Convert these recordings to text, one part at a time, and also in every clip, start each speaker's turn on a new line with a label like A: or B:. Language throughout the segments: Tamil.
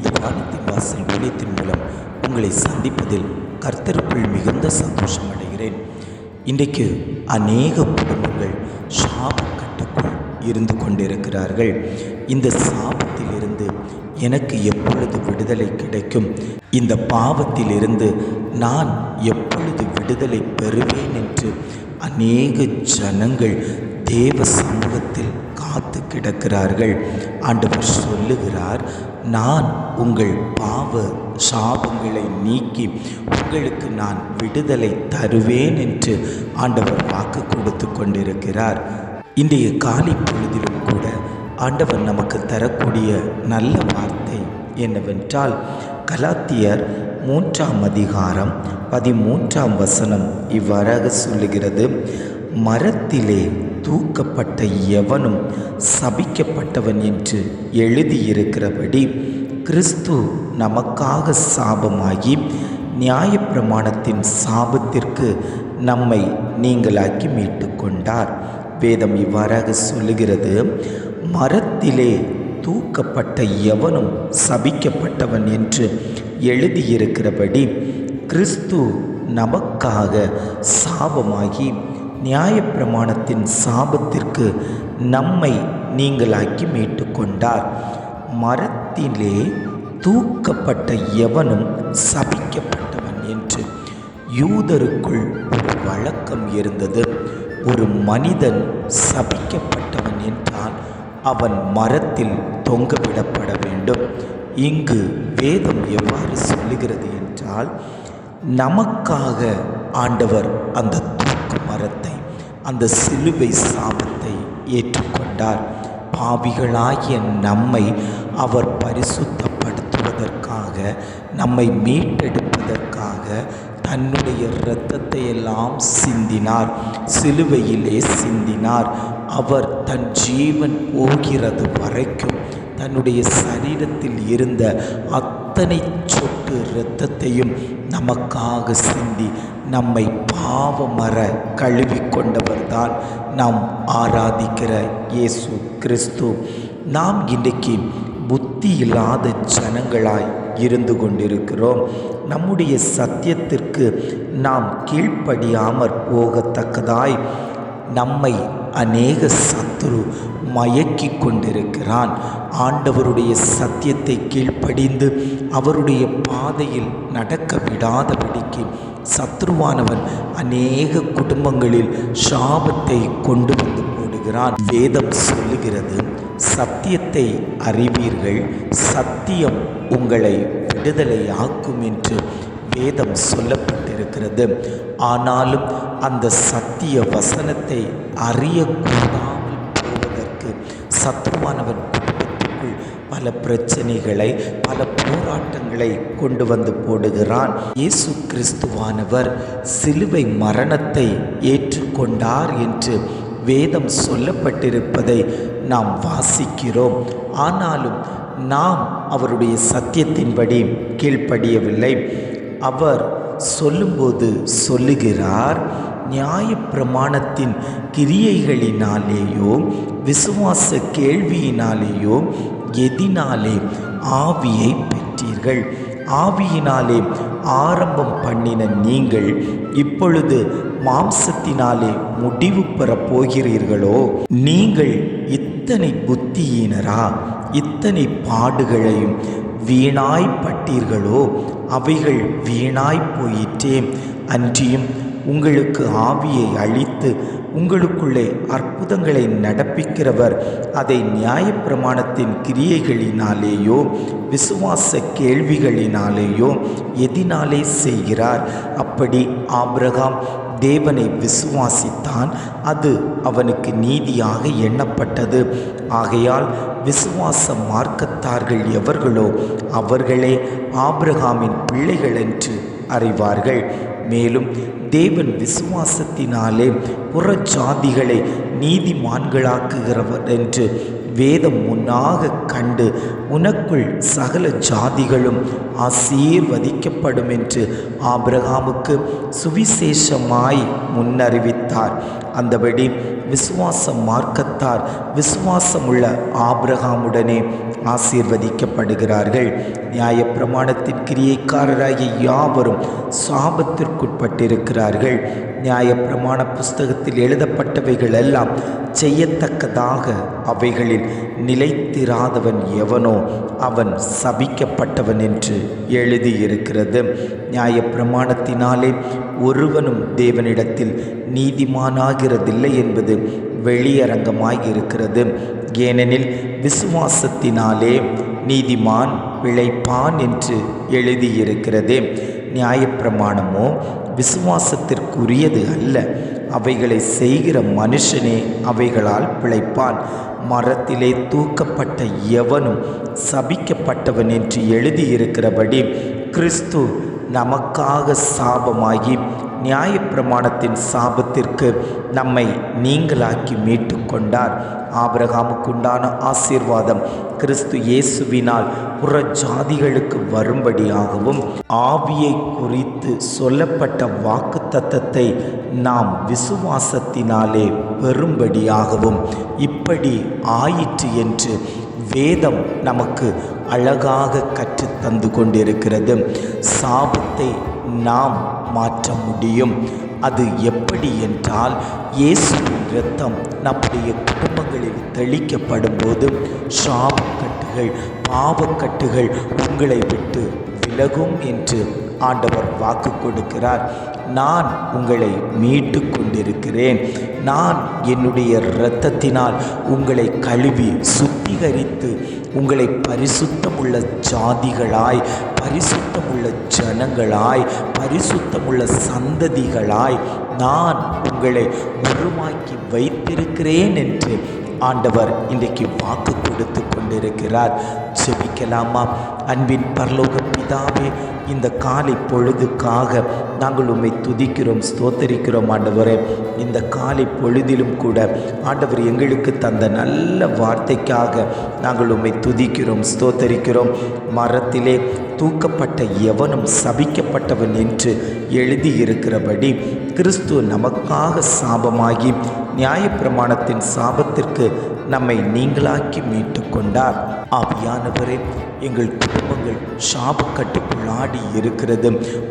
A: இது வானத்தின் வாசல் ஊழியத்தின் மூலம் உங்களை சந்திப்பதில் கர்த்தருக்குள் மிகுந்த சந்தோஷம் அடைகிறேன் இன்றைக்கு அநேக குடும்பங்கள் சாபக்கட்டுக்குள் இருந்து கொண்டிருக்கிறார்கள் இந்த சாபத்திலிருந்து எனக்கு எப்பொழுது விடுதலை கிடைக்கும் இந்த பாவத்திலிருந்து நான் எப்பொழுது விடுதலை பெறுவேன் என்று அநேக ஜனங்கள் தேவ சமூகத்தில் கிடக்கிறார்கள் ஆண்டவர் சொல்லுகிறார் நான் உங்கள் பாவ சாபங்களை நீக்கி உங்களுக்கு நான் விடுதலை தருவேன் என்று ஆண்டவர் வாக்கு கொடுத்து கொண்டிருக்கிறார் இன்றைய காலை பொழுதிலும் கூட ஆண்டவர் நமக்கு தரக்கூடிய நல்ல வார்த்தை என்னவென்றால் கலாத்தியர் மூன்றாம் அதிகாரம் பதிமூன்றாம் வசனம் இவ்வாறாக சொல்லுகிறது மரத்திலே தூக்கப்பட்ட எவனும் சபிக்கப்பட்டவன் என்று எழுதியிருக்கிறபடி கிறிஸ்து நமக்காக சாபமாகி நியாயப்பிரமாணத்தின் சாபத்திற்கு நம்மை நீங்களாக்கி மீட்டு கொண்டார் வேதம் இவ்வாறாக சொல்லுகிறது மரத்திலே தூக்கப்பட்ட எவனும் சபிக்கப்பட்டவன் என்று எழுதியிருக்கிறபடி கிறிஸ்து நமக்காக சாபமாகி நியாயப்பிரமாணத்தின் சாபத்திற்கு நம்மை நீங்களாக்கி மீட்டு கொண்டார் மரத்திலே தூக்கப்பட்ட எவனும் சபிக்கப்பட்டவன் என்று யூதருக்குள் ஒரு வழக்கம் இருந்தது ஒரு மனிதன் சபிக்கப்பட்டவன் என்றால் அவன் மரத்தில் தொங்கவிடப்பட வேண்டும் இங்கு வேதம் எவ்வாறு சொல்லுகிறது என்றால் நமக்காக ஆண்டவர் அந்த அந்த சிலுவை சாபத்தை ஏற்றுக்கொண்டார் பாவிகளாகிய நம்மை அவர் பரிசுத்தப்படுத்துவதற்காக நம்மை மீட்டெடுப்பதற்காக தன்னுடைய இரத்தத்தை எல்லாம் சிந்தினார் சிலுவையிலே சிந்தினார் அவர் தன் ஜீவன் போகிறது வரைக்கும் தன்னுடைய சரீரத்தில் இருந்த அத்தனை சொட்டு இரத்தத்தையும் நமக்காக சிந்தி நம்மை பாவமர கழுவி கொண்டவர்தான் நாம் ஆராதிக்கிற இயேசு கிறிஸ்து நாம் இன்றைக்கு புத்தி இல்லாத ஜனங்களாய் இருந்து கொண்டிருக்கிறோம் நம்முடைய சத்தியத்திற்கு நாம் கீழ்ப்படியாமற் போகத்தக்கதாய் நம்மை அநேக சத்துரு மயக்கி கொண்டிருக்கிறான் ஆண்டவருடைய சத்தியத்தை கீழ்ப்படிந்து அவருடைய பாதையில் நடக்க விடாதபடிக்கு சத்ருவானவன் அநேக குடும்பங்களில் சாபத்தை கொண்டு வந்து போடுகிறான் வேதம் சொல்லுகிறது சத்தியத்தை அறிவீர்கள் சத்தியம் உங்களை விடுதலையாக்கும் என்று வேதம் சொல்லப்பட்டிருக்கிறது ஆனாலும் அந்த சத்திய வசனத்தை அறியக்கூடாது சத்ருவானவன் குடும்பத்துக்குள் பல பிரச்சனைகளை பல போராட்டங்களை கொண்டு வந்து போடுகிறான் இயேசு கிறிஸ்துவானவர் சிலுவை மரணத்தை ஏற்றுக்கொண்டார் என்று வேதம் சொல்லப்பட்டிருப்பதை நாம் வாசிக்கிறோம் ஆனாலும் நாம் அவருடைய சத்தியத்தின்படி கீழ்ப்படியவில்லை அவர் சொல்லும்போது சொல்லுகிறார் நியாயப்பிரமாணத்தின் கிரியைகளினாலேயோ விசுவாச கேள்வியினாலேயோ எதினாலே ஆவியை பெற்றீர்கள் ஆவியினாலே ஆரம்பம் பண்ணின நீங்கள் இப்பொழுது மாம்சத்தினாலே முடிவு பெறப் போகிறீர்களோ நீங்கள் இத்தனை புத்தியினரா இத்தனை பாடுகளையும் வீணாய் பட்டீர்களோ அவைகள் வீணாய் போயிற்றே அன்றியும் உங்களுக்கு ஆவியை அழித்து உங்களுக்குள்ளே அற்புதங்களை நடப்பிக்கிறவர் அதை நியாயப்பிரமாணத்தின் கிரியைகளினாலேயோ விசுவாச கேள்விகளினாலேயோ எதினாலே செய்கிறார் அப்படி ஆப்ரகாம் தேவனை விசுவாசித்தான் அது அவனுக்கு நீதியாக எண்ணப்பட்டது ஆகையால் விசுவாச மார்க்கத்தார்கள் எவர்களோ அவர்களே ஆப்ரகாமின் பிள்ளைகள் என்று அறிவார்கள் மேலும் தேவன் விசுவாசத்தினாலே புற ஜாதிகளை நீதிமான்களாக்குகிறவர் என்று வேதம் முன்னாக கண்டு உனக்குள் சகல ஜாதிகளும் ஆசீர்வதிக்கப்படும் என்று ஆபிரகாமுக்கு சுவிசேஷமாய் முன்னறிவித்தார் அந்தபடி விசுவாசம் மார்க்கத்தார் விசுவாசமுள்ள ஆபிரகாமுடனே ஆசீர்வதிக்கப்படுகிறார்கள் நியாயப்பிரமாணத்தின் கிரியைக்காரராகிய யாவரும் சாபத்திற்குட்பட்டிருக்கிறார்கள் நியாயப்பிரமாண புஸ்தகத்தில் எழுதப்பட்டவைகளெல்லாம் செய்யத்தக்கதாக அவைகளில் நிலைத்திராதவன் எவனோ அவன் சபிக்கப்பட்டவன் என்று எழுதியிருக்கிறது நியாயப்பிரமாணத்தினாலே ஒருவனும் தேவனிடத்தில் நீதிமானாகிறதில்லை என்பது இருக்கிறது ஏனெனில் விசுவாசத்தினாலே நீதிமான் பிழைப்பான் என்று எழுதியிருக்கிறதே நியாயப்பிரமாணமோ விசுவாசத்திற்குரியது அல்ல அவைகளை செய்கிற மனுஷனே அவைகளால் பிழைப்பான் மரத்திலே தூக்கப்பட்ட எவனும் சபிக்கப்பட்டவன் என்று எழுதியிருக்கிறபடி கிறிஸ்து நமக்காக சாபமாகி நியாயப்பிரமாணத்தின் சாபத்திற்கு நம்மை நீங்களாக்கி மீட்டு கொண்டார் ஆபிரகாமுக்குண்டான ஆசீர்வாதம் கிறிஸ்து இயேசுவினால் புற ஜாதிகளுக்கு வரும்படியாகவும் ஆவியை குறித்து சொல்லப்பட்ட வாக்கு தத்தத்தை நாம் விசுவாசத்தினாலே பெறும்படியாகவும் இப்படி ஆயிற்று என்று வேதம் நமக்கு அழகாக கற்று தந்து கொண்டிருக்கிறது சாபத்தை நாம் மாற்ற முடியும் அது எப்படி என்றால் இயேசுவின் இரத்தம் நம்முடைய குடும்பங்களில் தெளிக்கப்படும் போது சாபக்கட்டுகள் பாவக்கட்டுகள் உங்களை விட்டு விலகும் என்று ஆண்டவர் வாக்கு கொடுக்கிறார் நான் உங்களை மீட்டு கொண்டிருக்கிறேன் நான் என்னுடைய இரத்தத்தினால் உங்களை கழுவி சுத்த அங்கீகரித்து உங்களை பரிசுத்தமுள்ள ஜாதிகளாய் பரிசுத்தமுள்ள ஜனங்களாய் பரிசுத்தமுள்ள சந்ததிகளாய் நான் உங்களை உருவாக்கி வைத்திருக்கிறேன் என்று ஆண்டவர் இன்றைக்கு வாக்கு கொடுத்து கொண்டிருக்கிறார் ஜெபிக்கலாமா அன்பின் பரலோக பிதாவே இந்த காலை பொழுதுக்காக நாங்கள் உண்மை துதிக்கிறோம் ஸ்தோத்தரிக்கிறோம் ஆண்டவரே இந்த காலை பொழுதிலும் கூட ஆண்டவர் எங்களுக்கு தந்த நல்ல வார்த்தைக்காக நாங்கள் உண்மை துதிக்கிறோம் ஸ்தோத்தரிக்கிறோம் மரத்திலே தூக்கப்பட்ட எவனும் சபிக்கப்பட்டவன் என்று எழுதியிருக்கிறபடி கிறிஸ்து நமக்காக சாபமாகி நியாயப்பிரமாணத்தின் சாபத்திற்கு நம்மை நீங்களாக்கி மீட்டு கொண்டார் ஆவியானவரே எங்கள் குடும்பங்கள் சாபக்கட்டுக்குள்ளாடி இருக்கிறது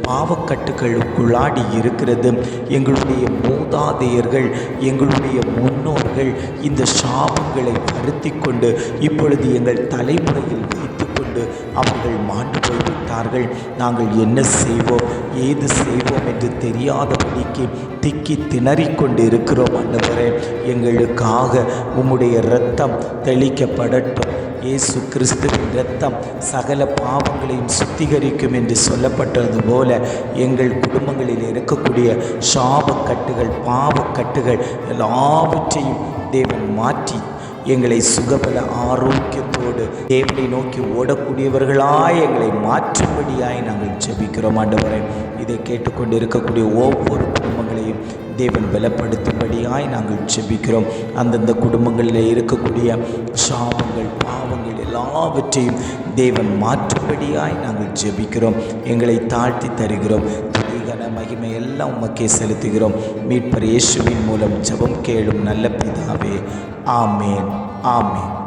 A: பாவக்கட்டுகளுக்குள்ளாடி இருக்கிறது எங்களுடைய மூதாதையர்கள் எங்களுடைய முன்னோர்கள் இந்த சாபங்களை வருத்தி கொண்டு இப்பொழுது எங்கள் தலைமுறையில் வைத்து கொண்டு அவர்கள் மாண்டு போய்விட்டார்கள் நாங்கள் என்ன செய்வோம் ஏது செய்வோம் என்று தெரியாதபடிக்கு திக்கி திணறிக்கொண்டு இருக்கிறோம் அன்றுவரே எங்களுக்காக உம்முடைய இரத்தம் தெளிக்கப்படட்டும் இயேசு கிறிஸ்துவின் இரத்தம் சகல பாவங்களையும் சுத்திகரிக்கும் என்று சொல்லப்பட்டது போல எங்கள் குடும்பங்களில் இருக்கக்கூடிய சாபக்கட்டுகள் பாவக்கட்டுகள் எல்லாவற்றையும் தேவன் மாற்றி எங்களை சுகபல ஆரோக்கியத்தோடு தேவனை நோக்கி ஓடக்கூடியவர்களாய் எங்களை மாற்றும்படியாய் நாங்கள் ஜெபிக்கிறோம் ஆண்டவரே இதை கேட்டுக்கொண்டு இருக்கக்கூடிய ஒவ்வொரு குடும்பங்களையும் தேவன் பலப்படுத்தும்படியாய் நாங்கள் ஜெபிக்கிறோம் அந்தந்த குடும்பங்களில் இருக்கக்கூடிய சாபங்கள் பாவங்கள் எல்லாவற்றையும் தேவன் மாற்றும்படியாய் நாங்கள் ஜெபிக்கிறோம் எங்களை தாழ்த்தி தருகிறோம் கன மகிமை எல்லாம் உமக்கே செலுத்துகிறோம் மீட்பர் இயேசுவின் மூலம் ஜபம் கேளும் நல்ல பிதாவே ஆமேன் ஆமேன்